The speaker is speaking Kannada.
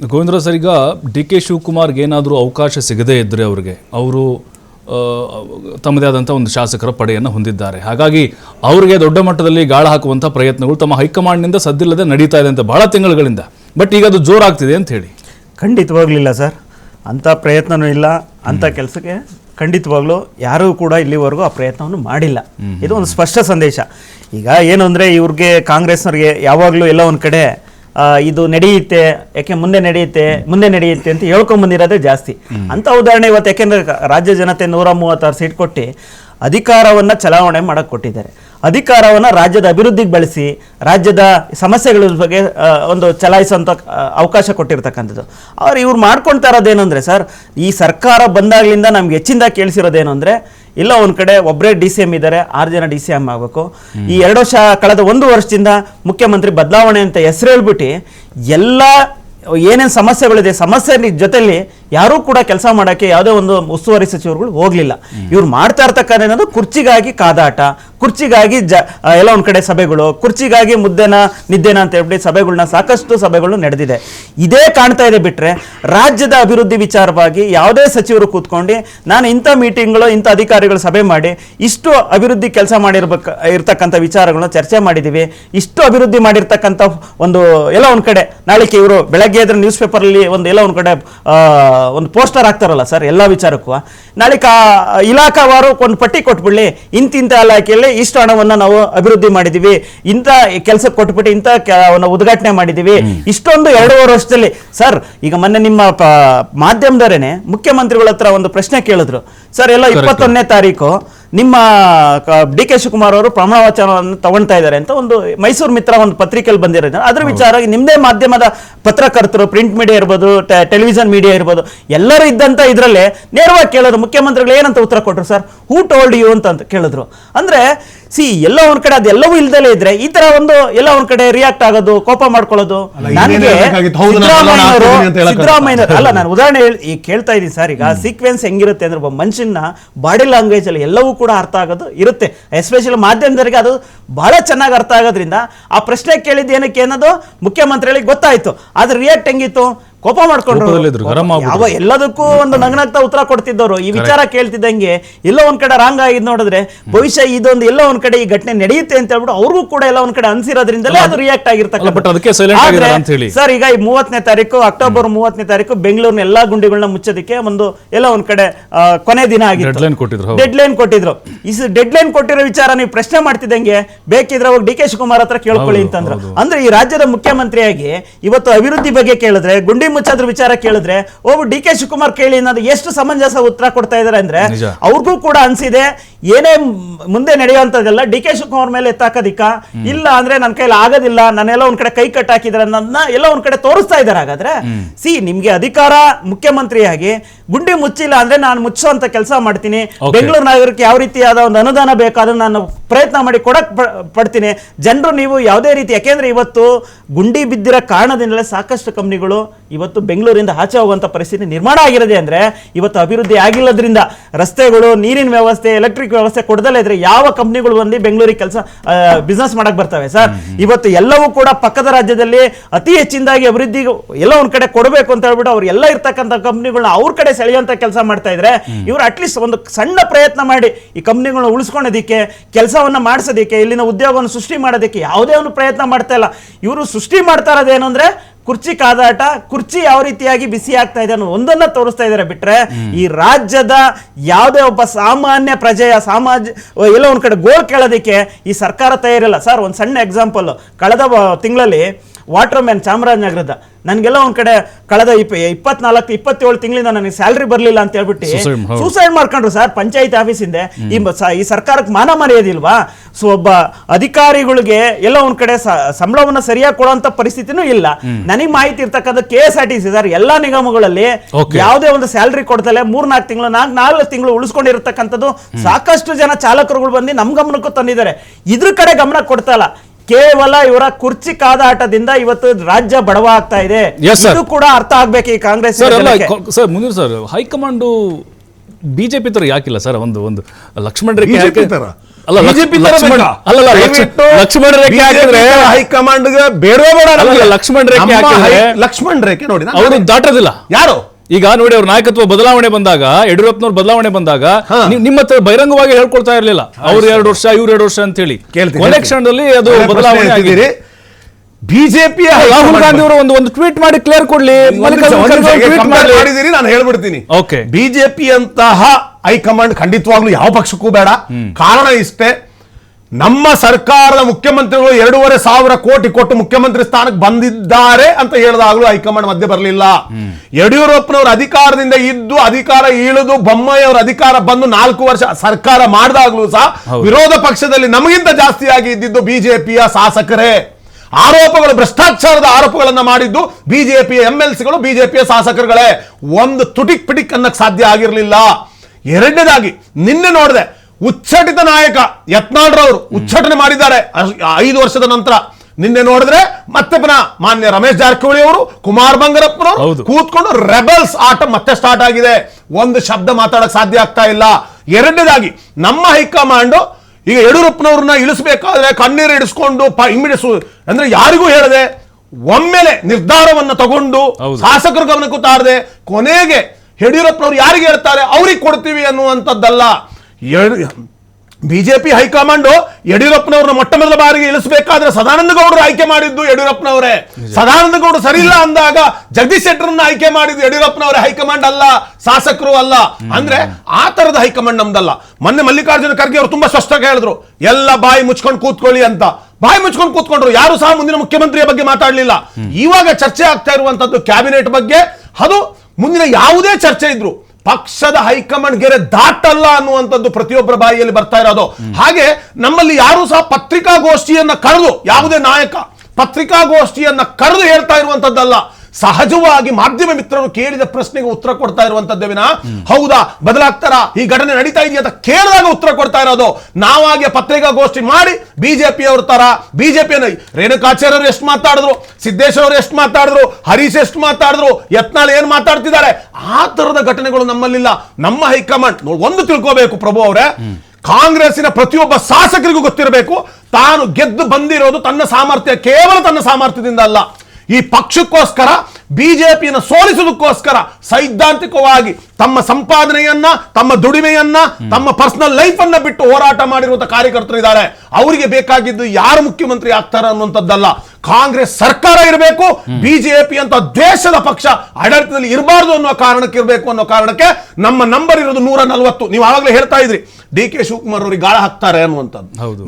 ಗೋವಿಂದರಾವ್ ಸರ್ ಈಗ ಡಿ ಕೆ ಶಿವಕುಮಾರ್ಗೆ ಏನಾದರೂ ಅವಕಾಶ ಸಿಗದೇ ಇದ್ದರೆ ಅವರಿಗೆ ಅವರು ತಮ್ಮದೇ ಆದಂಥ ಒಂದು ಶಾಸಕರ ಪಡೆಯನ್ನು ಹೊಂದಿದ್ದಾರೆ. ಹಾಗಾಗಿ ಅವರಿಗೆ ದೊಡ್ಡ ಮಟ್ಟದಲ್ಲಿ ಗಾಳ ಹಾಕುವಂಥ ಪ್ರಯತ್ನಗಳು ತಮ್ಮ ಹೈಕಮಾಂಡ್ನಿಂದ ಸದ್ದಿಲ್ಲದೆ ನಡೀತಾ ಇದೆ ಅಂತ ಭಾಳ ತಿಂಗಳುಗಳಿಂದ. ಬಟ್ ಈಗ ಅದು ಜೋರಾಗ್ತಿದೆ ಅಂತ ಹೇಳಿ. ಖಂಡಿತವಾಗ್ಲಿಲ್ಲ ಸರ್. ಅಂಥ ಪ್ರಯತ್ನವೂ ಇಲ್ಲ. ಅಂಥ ಕೆಲಸಕ್ಕೆ ಖಂಡಿತವಾಗ್ಲೂ ಯಾರೂ ಕೂಡ ಇಲ್ಲಿವರೆಗೂ ಆ ಪ್ರಯತ್ನವನ್ನು ಮಾಡಿಲ್ಲ. ಇದು ಒಂದು ಸ್ಪಷ್ಟ ಸಂದೇಶ. ಈಗ ಏನು ಅಂದರೆ ಇವ್ರಿಗೆ ಕಾಂಗ್ರೆಸ್ನವ್ರಿಗೆ ಯಾವಾಗಲೂ ಎಲ್ಲ ಒಂದು ಕಡೆ ಇದು ನಡೆಯುತ್ತೆ ಯಾಕೆ ಮುಂದೆ ನಡೆಯುತ್ತೆ ಮುಂದೆ ನಡೆಯುತ್ತೆ ಅಂತ ಹೇಳ್ಕೊಂಬಂದಿರೋದೇ ಜಾಸ್ತಿ. ಅಂತ ಉದಾಹರಣೆ ಇವತ್ತು ಯಾಕೆಂದ್ರೆ ರಾಜ್ಯ ಜನತೆ ನೂರ ಮೂವತ್ತಾರು ಸೀಟ್ ಕೊಟ್ಟು ಅಧಿಕಾರವನ್ನು ಚಲಾವಣೆ ಮಾಡಕ್ಕೆ ಕೊಟ್ಟಿದ್ದಾರೆ. ಅಧಿಕಾರವನ್ನು ರಾಜ್ಯದ ಅಭಿವೃದ್ಧಿಗೆ ಬಳಸಿ ರಾಜ್ಯದ ಸಮಸ್ಯೆಗಳ ಬಗ್ಗೆ ಒಂದು ಚಲಾಯಿಸುವಂಥ ಅವಕಾಶ ಕೊಟ್ಟಿರ್ತಕ್ಕಂಥದ್ದು. ಅವ್ರು ಇವ್ರು ಮಾಡ್ಕೊಳ್ತಾ ಇರೋದೇನೆಂದರೆ ಸರ್ ಈ ಸರ್ಕಾರ ಬಂದಾಗಲಿಂದ ನಮ್ಗೆ ಹೆಚ್ಚಿಂದ ಕೇಳಿಸಿರೋದೇನು ಅಂದರೆ ಇಲ್ಲ ಒಂದು ಕಡೆ ಒಬ್ಬರೇ ಡಿ ಸಿ ಎಂ ಇದ್ದಾರೆ ಆರು ಜನ ಡಿ ಸಿ ಎಂ ಆಗಬೇಕು. ಈ ಎರಡು ವರ್ಷ ಕಳೆದ ಒಂದು ವರ್ಷದಿಂದ ಮುಖ್ಯಮಂತ್ರಿ ಬದಲಾವಣೆ ಅಂತ ಹೆಸರು ಹೇಳ್ಬಿಟ್ಟು ಎಲ್ಲ ಏನೇನು ಸಮಸ್ಯೆಗಳಿದೆ ಸಮಸ್ಯೆ ಜೊತೆಲಿ ಯಾರೂ ಕೂಡ ಕೆಲಸ ಮಾಡೋಕ್ಕೆ ಯಾವುದೇ ಒಂದು ಉಸ್ತುವಾರಿ ಸಚಿವರುಗಳು ಹೋಗಲಿಲ್ಲ. ಇವ್ರು ಮಾಡ್ತಾ ಇರ್ತಕ್ಕಂಥ ಕುರ್ಚಿಗಾಗಿ ಕಾದಾಟ, ಕುರ್ಚಿಗಾಗಿ ಜ ಎಲ್ಲ ಒಂದು ಕಡೆ ಸಭೆಗಳು, ಕುರ್ಚಿಗಾಗಿ ಮುದ್ದೆನ, ನಿದ್ದೆನ ಅಂತ ಹೇಳ್ಬಿಟ್ಟು ಸಭೆಗಳನ್ನ ಸಾಕಷ್ಟು ಸಭೆಗಳು ನಡೆದಿದೆ. ಇದೇ ಕಾಣ್ತಾ ಇದೆ ಬಿಟ್ಟರೆ ರಾಜ್ಯದ ಅಭಿವೃದ್ಧಿ ವಿಚಾರವಾಗಿ ಯಾವುದೇ ಸಚಿವರು ಕೂತ್ಕೊಂಡು ನಾನು ಇಂಥ ಮೀಟಿಂಗ್ಗಳು, ಇಂಥ ಅಧಿಕಾರಿಗಳು ಸಭೆ ಮಾಡಿ ಇಷ್ಟು ಅಭಿವೃದ್ಧಿ ಕೆಲಸ ಮಾಡಿರ್ಬೇಕು, ಇರ್ತಕ್ಕಂಥ ವಿಚಾರಗಳನ್ನ ಚರ್ಚೆ ಮಾಡಿದ್ದೀವಿ ಇಷ್ಟು ಅಭಿವೃದ್ಧಿ ಮಾಡಿರ್ತಕ್ಕಂಥ ಒಂದು ಎಲ್ಲ ಒಂದು ಕಡೆ ನಾಳೆಗೆ ಇವರು ಬೆಳಗ್ಗೆ ಎದ್ರೆ ನ್ಯೂಸ್ ಪೇಪರಲ್ಲಿ ಒಂದು ಎಲ್ಲ ಒಂದು ಕಡೆ ಒಂದು ಪೋಸ್ಟರ್ ಹಾಕ್ತಾರಲ್ಲ ಸರ್ ಎಲ್ಲ ವಿಚಾರಕ್ಕೂ. ನಾಳೆ ಕಾ ಇಲಾಖಾವಾರು ಒಂದು ಪಟ್ಟಿ ಕೊಟ್ಬಿಡ್ಲಿ. ಇಂತಿಂಥ ಇಲಾಖೆಯಲ್ಲಿ ಇಷ್ಟು ಹಣವನ್ನು ನಾವು ಅಭಿವೃದ್ಧಿ ಮಾಡಿದ್ದೀವಿ ಇಂಥ ಕೆಲಸಕ್ಕೆ ಕೊಟ್ಬಿಟ್ಟು ಇಂಥ ಉದ್ಘಾಟನೆ ಮಾಡಿದ್ದೀವಿ ಇಷ್ಟೊಂದು ಎರಡೂವರೆ ವರ್ಷದಲ್ಲಿ ಸರ್ ಈಗ ಮೊನ್ನೆ ನಿಮ್ಮ ಮಾಧ್ಯಮದವರೇನೆ ಮುಖ್ಯಮಂತ್ರಿಗಳ ಹತ್ರ ಒಂದು ಪ್ರಶ್ನೆ ಕೇಳಿದ್ರು. ಸರ್ ಎಲ್ಲ ಇಪ್ಪತ್ತೊಂದನೇ ತಾರೀಕು ನಿಮ್ಮ ಡಿ ಕೆ ಶಿವಕುಮಾರ್ ಅವರು ಪ್ರಮಾಣ ವಚನವನ್ನು ತಗೊಳ್ತಾ ಇದ್ದಾರೆ ಅಂತ ಒಂದು ಮೈಸೂರು ಮಿತ್ರ ಒಂದು ಪತ್ರಿಕೆಯಲ್ಲಿ ಬಂದಿರೋದು ಅದ್ರ ವಿಚಾರ ನಿಮ್ಮದೇ ಮಾಧ್ಯಮದ ಪತ್ರಕರ್ತರು ಪ್ರಿಂಟ್ ಮೀಡಿಯಾ ಇರ್ಬೋದು ಟೆಲಿವಿಷನ್ ಮೀಡಿಯಾ ಇರ್ಬೋದು ಎಲ್ಲರೂ ಇದ್ದಂತ ಇದರಲ್ಲೇ ನೇರವಾಗಿ ಕೇಳಿದ್ರು ಮುಖ್ಯಮಂತ್ರಿಗಳು ಏನಂತ ಉತ್ತರ ಕೊಟ್ಟರು ಸರ್? ಹೂ ಟೋಲ್ಡ್ ಯು ಅಂತ ಕೇಳಿದ್ರು. ಅಂದ್ರೆ ಸಿ ಎಲ್ಲ ಒಂದ್ ಕಡೆ ಅದೆಲ್ಲವೂ ಇಲ್ದಲೇ ಇದ್ರೆ ಈ ತರ ಒಂದು ಎಲ್ಲ ಒಂದ್ ಕಡೆ ರಿಯಾಕ್ಟ್ ಆಗೋದು ಕೋಪ ಮಾಡ್ಕೊಳ್ಳೋದು. ಅಲ್ಲ, ನನಗೆ ಸಿದ್ದರಾಮಯ್ಯನವರು ಅಲ್ಲ ನಾನು ಉದಾಹರಣೆ ಈಗ ಕೇಳ್ತಾ ಇದ್ದೀನಿ ಸರ್ ಈಗ ಸೀಕ್ವೆನ್ಸ್ ಹೆಂಗಿರುತ್ತೆ ಅಂದ್ರೆ ಒಬ್ಬ ಮನುಷ್ಯನ ಬಾಡಿ ಲ್ಯಾಂಗ್ವೇಜ್ ಅಲ್ಲಿ ಎಲ್ಲವೂ ಕೂಡ ಅರ್ಥ ಆಗೋದು ಇರುತ್ತೆ. ಎಸ್ಪೆಷಲಿ ಮಾಧ್ಯಮದವರಿಗೆ ಅದು ಬಹಳ ಚೆನ್ನಾಗಿ ಅರ್ಥ ಆಗೋದ್ರಿಂದ ಆ ಪ್ರಶ್ನೆ ಕೇಳಿದ್ದು ಏನಕ್ಕೆ ಅನ್ನೋದು ಮುಖ್ಯಮಂತ್ರಿಗಳಿಗೆ ಗೊತ್ತಾಯ್ತು. ಆದ್ರೆ ರಿಯಾಕ್ಟ್ ಹೆಂಗಿತ್ತು? ಕೋಪ ಮಾಡ್ಕೊಂಡ್ರು. ಎಲ್ಲದಕ್ಕೂ ಒಂದು ನಗನಾಗ್ತಾ ಉತ್ತರ ಕೊಡ್ತಿದ್ದವರು. ಈ ವಿಚಾರ ಕೇಳ್ತಿದ್ದಂಗೆ ಎಲ್ಲೋ ಒಂದ್ ಕಡೆ ರಾಂಗ್ ಆಗಿದ್ ನೋಡಿದ್ರೆ ಭವಿಷ್ಯ ಇದೊಂದು ಎಲ್ಲೋ ಒಂದ್ ಕಡೆ ಈ ಘಟನೆ ನಡೆಯುತ್ತೆ ಅಂತ ಹೇಳ್ಬಿಟ್ಟು ಅವ್ರಿಗೂ ಕೂಡ ಎಲ್ಲ ಒಂದ್ ಕಡೆ ಅನ್ಸಿರೋದ್ರಿಂದಲೇ ಅದು ರಿಯಾಕ್ಟ್ ಆಗಿರ್ತಕ್ಕಂಥ. ಸರ್ ಈಗ ಈ ಮೂವತ್ತನೇ ತಾರೀಕು ಅಕ್ಟೋಬರ್ ಮೂವತ್ತನೇ ತಾರೀಕು ಬೆಂಗಳೂರಿನ ಎಲ್ಲಾ ಗುಂಡಿಗಳನ್ನ ಮುಚ್ಚೋದಕ್ಕೆ ಒಂದು ಎಲ್ಲ ಒಂದ್ ಕಡೆ ಕೊನೆ ದಿನ ಆಗಿತ್ತು. ಡೆಡ್ ಲೈನ್ ಕೊಟ್ಟಿದ್ರು. ಈ ಡೆಡ್ ಲೈನ್ ಕೊಟ್ಟಿರೋ ವಿಚಾರ ನೀವು ಪ್ರಶ್ನೆ ಮಾಡ್ತಿದ್ದಂಗೆ ಬೇಕಿದ್ರೆ ಅವ್ರು ಡಿ ಕೆ ಶಿವಕುಮಾರ್ ಹತ್ರ ಕೇಳ್ಕೊಳ್ಳಿ ಅಂತಂದ್ರು. ಅಂದ್ರೆ ಈ ರಾಜ್ಯದ ಮುಖ್ಯಮಂತ್ರಿಯಾಗಿ ಇವತ್ತು ಅಭಿವೃದ್ಧಿ ಬಗ್ಗೆ ಕೇಳಿದ್ರೆ ಗುಂಡಿ ಮುಚ್ಚೋದ್ರ ವಿಚಾರ ಕೇಳಿದ್ರೆ ಒಬ್ಬ ಡಿ ಕೆ ಶಿವಕುಮಾರ್ ಕೇಳಿ ಅನ್ನೋದು ಎಷ್ಟು ಸಮಂಜಸ ಉತ್ತರ ಕೊಡ್ತಾ ಇದಾರೆ ಅಂದ್ರೆ. ಅವ್ರಿಗೂ ಕೂಡ ಅನ್ಸಿದೆ ಏನೇ ಮುಂದೆ ನಡೆಯುವಂತದ್ದೆಲ್ಲ ಡಿ ಕೆ ಶಿವಕುಮಾರ್ ಮೇಲೆ ಎತ್ತಾಕೋದಿಕ್ಕ ಇಲ್ಲ ಅಂದ್ರೆ ನನ್ನ ಕೈಲಿ ಆಗೋದಿಲ್ಲ ನನ್ನೆಲ್ಲ ಒಂದ್ ಕಡೆ ಕೈ ಕಟ್ ಹಾಕಿದ್ರೆ ಅನ್ನೋದನ್ನ ಎಲ್ಲ ಒಂದ್ ಕಡೆ ತೋರಿಸ್ತಾ ಇದಾರೆ ಹಾಗಾದ್ರೆ ಸಿ ನಿಮ್ಗೆ ಅಧಿಕಾರ ಮುಖ್ಯಮಂತ್ರಿಯಾಗಿ ಗುಂಡಿ ಮುಚ್ಚಿಲ್ಲ ಅಂದ್ರೆ ನಾನು ಮುಚ್ಚುವಂತ ಕೆಲಸ ಮಾಡ್ತೀನಿ. ಬೆಂಗಳೂರು ನಗರಕ್ಕೆ ಯಾವ ರೀತಿಯಾದ ಒಂದು ಅನುದಾನ ಬೇಕಾದ್ರೂ ನಾನು ಪ್ರಯತ್ನ ಮಾಡಿ ಕೊಡಕ್ ಪಡ್ತೀನಿ ಜನರು ನೀವು ಯಾವುದೇ ರೀತಿ ಯಾಕೆಂದ್ರೆ ಇವತ್ತು ಗುಂಡಿ ಬಿದ್ದಿರೋ ಕಾರಣದಿಂದಲೇ ಸಾಕಷ್ಟು ಕಂಪ್ನಿಗಳು ಇವತ್ತು ಬೆಂಗಳೂರಿಂದ ಆಚೆ ಹೋಗುವಂಥ ಪರಿಸ್ಥಿತಿ ನಿರ್ಮಾಣ ಆಗಿರೋದೆ ಅಂದ್ರೆ ಇವತ್ತು ಅಭಿವೃದ್ಧಿ ಆಗಿಲ್ಲದ್ರಿಂದ ರಸ್ತೆಗಳು ನೀರಿನ ವ್ಯವಸ್ಥೆ ಎಲೆಕ್ಟ್ರಿಕ್ ವ್ಯವಸ್ಥೆ ಕೊಡದಲ್ಲೇ ಇದ್ರೆ ಯಾವ ಕಂಪ್ನಿಗಳು ಬಂದು ಬೆಂಗಳೂರಿಗೆ ಕೆಲಸ ಬಿಸ್ನೆಸ್ ಮಾಡಕ್ಕೆ ಬರ್ತವೆ ಸರ್? ಇವತ್ತು ಎಲ್ಲವೂ ಕೂಡ ಪಕ್ಕದ ರಾಜ್ಯದಲ್ಲಿ ಅತಿ ಹೆಚ್ಚಿನದಾಗಿ ಅಭಿವೃದ್ಧಿ ಎಲ್ಲ ಒಂದು ಕಡೆ ಕೊಡಬೇಕು ಅಂತ ಹೇಳ್ಬಿಟ್ಟು ಅವ್ರು ಎಲ್ಲ ಇರ್ತಕ್ಕಂಥ ಕಂಪ್ನಿಗಳನ್ನ ಅವ್ರ ಕಡೆ ಸೆಳೆಯುವಂಥ ಕೆಲಸ ಮಾಡ್ತಾ ಇದ್ರೆ ಇವರು ಅಟ್ಲೀಸ್ಟ್ ಒಂದು ಸಣ್ಣ ಪ್ರಯತ್ನ ಮಾಡಿ ಈ ಕಂಪ್ನಿಗಳನ್ನ ಉಳಿಸ್ಕೊಳೋದಿಕ್ಕೆ ಕೆಲಸವನ್ನ ಮಾಡಿಸೋದಕ್ಕೆ ಇಲ್ಲಿನ ಉದ್ಯೋಗವನ್ನು ಸೃಷ್ಟಿ ಮಾಡೋದಕ್ಕೆ ಯಾವುದೇ ಒಂದು ಪ್ರಯತ್ನ ಮಾಡ್ತಾ ಇಲ್ಲ. ಇವರು ಸೃಷ್ಟಿ ಮಾಡ್ತಾ ಇರೋದೇನು ಅಂದ್ರೆ ಕುರ್ಚಿ ಕಾದಾಟ, ಕುರ್ಚಿ ಯಾವ ರೀತಿಯಾಗಿ ಬಿಸಿ ಆಗ್ತಾ ಇದೆ ಅನ್ನೋ ಒಂದನ್ನ ತೋರಿಸ್ತಾ ಇದ್ದಾರೆ ಬಿಟ್ರೆ, ಈ ರಾಜ್ಯದ ಯಾವುದೇ ಒಬ್ಬ ಸಾಮಾನ್ಯ ಪ್ರಜೆಯ ಸಮಾಜ ಎಲ್ಲ ಒಂದ್ ಕಡೆ ಗೋಲ್ ಕೇಳೋದಕ್ಕೆ ಈ ಸರ್ಕಾರ ತಯಾರಿಲ್ಲ. ಸರ್, ಒಂದು ಸಣ್ಣ ಎಕ್ಸಾಂಪಲ್ ಕಳೆದ ತಿಂಗಳಲ್ಲಿ ವಾಟರ್ ಮ್ಯಾನ್ ಚಾಮರಾಜನಗರದ. ನನಗೆಲ್ಲ ಒಂದ್ ಕಡೆ ಕಳೆದ ಇಪ್ಪ ಇಪ್ಪತ್ನಾಲ್ಕು ಇಪ್ಪತ್ತೇಳು ತಿಂಗಳಿಂದ ನನಗೆ ಸ್ಯಾಲ್ರಿ ಬರಲಿಲ್ಲ ಅಂತ ಹೇಳ್ಬಿಟ್ಟು ಸೂಸೈಡ್ ಮಾಡ್ಕೊಂಡ್ರು ಸರ್ ಪಂಚಾಯತ್ ಆಫೀಸಿಂದ ಈ ಈ ಸರ್ಕಾರಕ್ಕೆ ಮಾನ ಮರ್ಯಾದಿಲ್ವಾ? ಸೊ ಒಬ್ಬ ಅಧಿಕಾರಿಗಳಿಗೆ ಎಲ್ಲ ಒಂದ್ ಕಡೆ ಸಂಬಳವನ್ನ ಸರಿಯಾಗಿ ಕೊಡುವಂತ ಪರಿಸ್ಥಿತಿನೂ ಇಲ್ಲ. ನನಗೆ ಮಾಹಿತಿ ಇರ್ತಕ್ಕಂಥ K S R T C sir ಎಲ್ಲಾ ನಿಗಮಗಳಲ್ಲಿ ಯಾವುದೇ ಒಂದು ಸ್ಯಾಲ್ರಿ ಕೊಡ್ತಲೆ ಮೂರ್ ನಾಲ್ಕು ತಿಂಗಳು ನಾಲ್ಕು ನಾಲ್ಕು ತಿಂಗಳು ಉಳಿಸ್ಕೊಂಡಿರ್ತಕ್ಕಂಥದ್ದು ಸಾಕಷ್ಟು ಜನ ಚಾಲಕರುಗಳು ಬಂದು ನಮ್ಮ ಗಮನಕ್ಕೂ ತಂದಿದ್ದಾರೆ. ಇದ್ರ ಕಡೆ ಗಮನ ಕೊಡ್ತಾ ಇಲ್ಲ. ಕೇವಲ ಇವರ ಕುರ್ಚಿ ಕಾದಾಟದಿಂದ ಇವತ್ತು ರಾಜ್ಯ ಬಡವ ಆಗ್ತಾ ಇದೆ ಇದು ಕೂಡ ಅರ್ಥ ಆಗ್ಬೇಕು ಈ ಕಾಂಗ್ರೆಸ್ ಸರ್ ಮುಂದಿನ ಸರ್ ಹೈಕಮಾಂಡು ಬಿಜೆಪಿ ತರ ಯಾಕಿಲ್ಲ ಸರ್ ಒಂದು ಒಂದು ಲಕ್ಷ್ಮಣ್ ರೇಖೆ ಅಲ್ಲ, ಲಕ್ಷ್ಮಣ್- ಲಕ್ಷ- ಲಕ್ಷ್ಮಣ ರೇಖೆ ಹಾಕಿದ್ರೆ- ಹೈಕಮಾಂಡ್ ಬೇಡವೇ ಬೇಡ ಲಕ್ಷ್ಮಣ ರೇಖೆ ಲಕ್ಷ್ಮಣ ರೇಖೆ ನೋಡಿ ಅವರು ದಾಟೋದಿಲ್ಲ. ಯಾರು? ಈಗ ನೋಡಿ ಅವ್ರ ನಾಯಕತ್ವ ಬದಲಾವಣೆ ಬಂದಾಗ ಯಡಿಯೂರಪ್ಪನವ್ರ ಬದಲಾವಣೆ ಬಂದಾಗ ನಿಮ್ಮ ಹತ್ರ ಬಹಿರಂಗವಾಗಿ ಹೇಳ್ಕೊಳ್ತಾ ಇರಲಿಲ್ಲ. ಅವ್ರು ಎರಡು ವರ್ಷ ಇವ್ರ ಎರಡು ವರ್ಷ ಅಂತ ಹೇಳಿ ಕೊನೆ ಕ್ಷಣದಲ್ಲಿ ಅದು ಬದಲಾವಣೆ ಆಗಿದೆ. ಬಿಜೆಪಿ ರಾಹುಲ್ ಗಾಂಧಿ ಅವರು ಒಂದು ಒಂದು ಟ್ವೀಟ್ ಮಾಡಿ ಕ್ಲಿಯರ್ ಕೊಡ್ಲಿ. ಮಾಡಿದಿರಿ ನಾನು ಹೇಳ್ಬಿಡ್ತೀನಿ. ಬಿಜೆಪಿ ಅಂತಹ ಹೈಕಮಾಂಡ್ ಖಂಡಿತವಾಗ್ಲೂ ಯಾವ ಪಕ್ಷಕ್ಕೂ ಬೇಡ. ಕಾರಣ ಇಷ್ಟೇ. ನಮ್ಮ ಸರ್ಕಾರದ ಮುಖ್ಯಮಂತ್ರಿಗಳು ಎರಡೂವರೆ ಸಾವಿರ ಕೋಟಿ ಕೊಟ್ಟು ಮುಖ್ಯಮಂತ್ರಿ ಸ್ಥಾನಕ್ಕೆ ಬಂದಿದ್ದಾರೆ ಅಂತ ಹೇಳಿದಾಗಲೂ ಹೈಕಮಾಂಡ್ ಮಧ್ಯೆ ಬರಲಿಲ್ಲ. ಯಡಿಯೂರಪ್ಪನವರು ಅಧಿಕಾರದಿಂದ ಇದ್ದು ಅಧಿಕಾರ ಇಳಿದು ಬೊಮ್ಮಾಯಿ ಅವರ ಅಧಿಕಾರ ಬಂದು ನಾಲ್ಕು ವರ್ಷ ಸರ್ಕಾರ ಮಾಡಿದಾಗಲೂ ಸಹ ವಿರೋಧ ಪಕ್ಷದಲ್ಲಿ ನಮಗಿಂತ ಜಾಸ್ತಿಯಾಗಿ ಇದ್ದಿದ್ದು ಬಿಜೆಪಿಯ ಶಾಸಕರೇ. ಆರೋಪಗಳು ಭ್ರಷ್ಟಾಚಾರದ ಆರೋಪಗಳನ್ನು ಮಾಡಿದ್ದು ಬಿಜೆಪಿಯ ಎಂ ಎಲ್ ಸಿಗಳು ಬಿಜೆಪಿಯ ಶಾಸಕರುಗಳೇ. ಒಂದು ತುಟಿಕ್ ಪಿಟಿಕ್ ಅನ್ನಕ್ಕೆ ಸಾಧ್ಯ ಆಗಿರಲಿಲ್ಲ. ಎರಡನೇದಾಗಿ ನಿನ್ನೆ ನೋಡಿದೆ ಉಚ್ಚಟಿತ ನಾಯಕ ಯತ್ನಾಳ್ರವರು ಉಚ್ಚಾಟನೆ ಮಾಡಿದ್ದಾರೆ. ಐದು ವರ್ಷದ ನಂತರ. ನಿನ್ನೆ ನೋಡಿದ್ರೆ ಮತ್ತೆ ಪುನಃ ಮಾನ್ಯ ರಮೇಶ್ ಜಾರಕಿಹೊಳಿ ಅವರು ಕುಮಾರ್ ಬಂಗರಪ್ಪನವರು. ಕೂತ್ಕೊಂಡು ರೆಬಲ್ಸ್ ಆಟ ಮತ್ತೆ ಸ್ಟಾರ್ಟ್ ಆಗಿದೆ. ಒಂದು ಶಬ್ದ ಮಾತಾಡಕ್ ಸಾಧ್ಯ ಆಗ್ತಾ ಇಲ್ಲ. ಎರಡನೇದಾಗಿ ನಮ್ಮ ಹೈಕಮಾಂಡ್ ಈಗ ಯಡಿಯೂರಪ್ಪನವ್ರನ್ನ ಇಳಿಸಬೇಕಾದ್ರೆ ಕಣ್ಣೀರು ಇಡಿಸ್ಕೊಂಡು ಇಮ್ಮಿಡಿಸು ಅಂದ್ರೆ ಯಾರಿಗೂ ಹೇಳದೆ ಒಮ್ಮೆಲೆ ನಿರ್ಧಾರವನ್ನ ತಗೊಂಡು. ಶಾಸಕರ ಗಮನಕ್ಕೂ ತಾರದೆ ಕೊನೆಗೆ ಯಡಿಯೂರಪ್ಪನವ್ರು ಯಾರಿಗೆ ಹೇಳ್ತಾರೆ? ಅವ್ರಿಗೆ ಕೊಡ್ತೀವಿ ಅನ್ನುವಂಥದ್ದಲ್ಲ. ಬಿಜೆಪಿ ಹೈಕಮಾಂಡ್ ಯಡಿಯೂರಪ್ಪನವ್ರನ್ನ ಮೊಟ್ಟ ಮೊದಲ ಬಾರಿಗೆ ಇಳಿಸಬೇಕಾದ್ರೆ ಸದಾನಂದ ಗೌಡರು ಆಯ್ಕೆ ಮಾಡಿದ್ದು ಯಡಿಯೂರಪ್ಪನವರೇ. ಸದಾನಂದ ಗೌಡರು ಸರಿ ಇಲ್ಲ ಅಂದಾಗ ಜಗದೀಶ್ ಶೆಟ್ಟರನ್ನ ಆಯ್ಕೆ ಮಾಡಿದ್ದು ಯಡಿಯೂರಪ್ಪನವರೇ ಹೈಕಮಾಂಡ್ ಅಲ್ಲ ಶಾಸಕರು ಅಲ್ಲ. ಅಂದ್ರೆ ಆ ತರದ ಹೈಕಮಾಂಡ್ ನಮ್ದಲ್ಲ. ಮೊನ್ನೆ ಮಲ್ಲಿಕಾರ್ಜುನ ಖರ್ಗೆ ಅವರು ತುಂಬಾ ಸ್ಪಷ್ಟವಾಗಿ ಹೇಳಿದ್ರು ಎಲ್ಲ ಬಾಯಿ ಮುಚ್ಕೊಂಡು ಕೂತ್ಕೊಳ್ಳಿ ಅಂತ. ಬಾಯಿ ಮುಚ್ಕೊಂಡು ಕೂತ್ಕೊಂಡ್ರು. ಯಾರು ಸಹ ಮುಂದಿನ ಮುಖ್ಯಮಂತ್ರಿಯ ಬಗ್ಗೆ ಮಾತಾಡಲಿಲ್ಲ. ಇವಾಗ ಚರ್ಚೆ ಆಗ್ತಾ ಇರುವಂತದ್ದು ಕ್ಯಾಬಿನೆಟ್ ಬಗ್ಗೆ. ಅದು ಮುಂದಿನ ಯಾವುದೇ ಚರ್ಚೆ ಇದ್ರು ಪಕ್ಷದ ಹೈಕಮಾಂಡ್ ಗೆರೆ ದಾಟಲ್ಲ ಅನ್ನುವಂಥದ್ದು ಪ್ರತಿಯೊಬ್ಬರ ಬಾಯಿಯಲ್ಲಿ ಬರ್ತಾ ಇರೋದು. ಹಾಗೆ ನಮ್ಮಲ್ಲಿ ಯಾರು ಸಹ ಪತ್ರಿಕಾಗೋಷ್ಠಿಯನ್ನ ಕರೆದು, ಯಾವುದೇ ನಾಯಕ ಪತ್ರಿಕಾಗೋಷ್ಠಿಯನ್ನ ಕರೆದು ಹೇಳ್ತಾ ಇರುವಂತದ್ದಲ್ಲ ಸಹಜವಾಗಿ ಮಾಧ್ಯಮ ಮಿತ್ರರು ಕೇಳಿದ ಪ್ರಶ್ನೆಗೆ ಉತ್ತರ ಕೊಡ್ತಾ ಇರುವಂತದ್ದೇ ವಿನ, ಹೌದಾ, ಬದಲಾಗ್ತಾರ? ಈ ಘಟನೆ ನಡೀತಾ ಇದೆಯಾ ಅಂತ ಕೇಳಿದಾಗ ಉತ್ತರ ಕೊಡ್ತಾ ಇರೋದು. ನಾವಾಗೆ ಪತ್ರಿಕಾಗೋಷ್ಠಿ ಮಾಡಿ ಬಿಜೆಪಿ ಅವ್ರ ತರ ಬಿಜೆಪಿಯನ್ನು ರೇಣುಕಾಚಾರ್ಯರು ಎಷ್ಟು ಮಾತಾಡಿದ್ರು ಸಿದ್ದೇಶ್ವರ ಅವರು ಎಷ್ಟು ಮಾತಾಡಿದ್ರು, ಹರೀಶ್ ಎಷ್ಟು ಮಾತಾಡಿದ್ರು, ಯತ್ನಾಳ್ ಏನ್ ಮಾತಾಡ್ತಿದ್ದಾರೆ? ಆ ತರದ ಘಟನೆಗಳು ನಮ್ಮಲ್ಲಿಲ್ಲ. ನಮ್ಮ ಹೈಕಮಾಂಡ್ ಒಂದು ತಿಳ್ಕೋಬೇಕು ಪ್ರಭು ಅವರೇ, ಕಾಂಗ್ರೆಸ್ಸಿನ ಪ್ರತಿಯೊಬ್ಬ ಶಾಸಕರಿಗೂ ಗೊತ್ತಿರಬೇಕು, ತಾನು ಗೆದ್ದು ಬಂದಿರೋದು ತನ್ನ ಸಾಮರ್ಥ್ಯ, ಕೇವಲ ತನ್ನ ಸಾಮರ್ಥ್ಯದಿಂದ ಅಲ್ಲ. ಈ ಪಕ್ಷಕ್ಕೋಸ್ಕರ ಬಿಜೆಪಿಯನ್ನು ಸೋಲಿಸೋದಕ್ಕೋಸ್ಕರ ಸೈದ್ಧಾಂತಿಕವಾಗಿ ತಮ್ಮ ಸಂಪಾದನೆಯನ್ನ ತಮ್ಮ ದುಡಿಮೆಯನ್ನ ತಮ್ಮ ಪರ್ಸನಲ್ ಲೈಫ್ ಅನ್ನ ಬಿಟ್ಟು ಹೋರಾಟ ಮಾಡಿರುವಂತಹ ಕಾರ್ಯಕರ್ತರು ಇದ್ದಾರೆ. ಅವರಿಗೆ ಬೇಕಾಗಿದ್ದು ಯಾರು ಮುಖ್ಯಮಂತ್ರಿ ಆಗ್ತಾರೆ ಅನ್ನುವಂಥದ್ದಲ್ಲ. ಕಾಂಗ್ರೆಸ್ ಸರ್ಕಾರ ಇರಬೇಕು ಬಿಜೆಪಿ ಅಂತ ದ್ವೇಷದ ಪಕ್ಷ ಆಡಳಿತದಲ್ಲಿ ಇರಬಾರ್ದು ಅನ್ನೋ ಕಾರಣಕ್ಕೆ ಇರಬೇಕು ಅನ್ನೋ ಕಾರಣಕ್ಕೆ ನಮ್ಮ ನಂಬರ್ ಇರೋದು ನೂರ ನಲವತ್ತು. ನೀವು ಆವಾಗಲೇ ಹೇಳ್ತಾ ಇದ್ರಿ ಡಿ ಕೆ ಶಿವಕುಮಾರ್ ಅವರಿಗೆ ಗಾಳ ಹಾಕ್ತಾರೆ ಅನ್ನುವಂಥದ್ದು. ಹೌದು.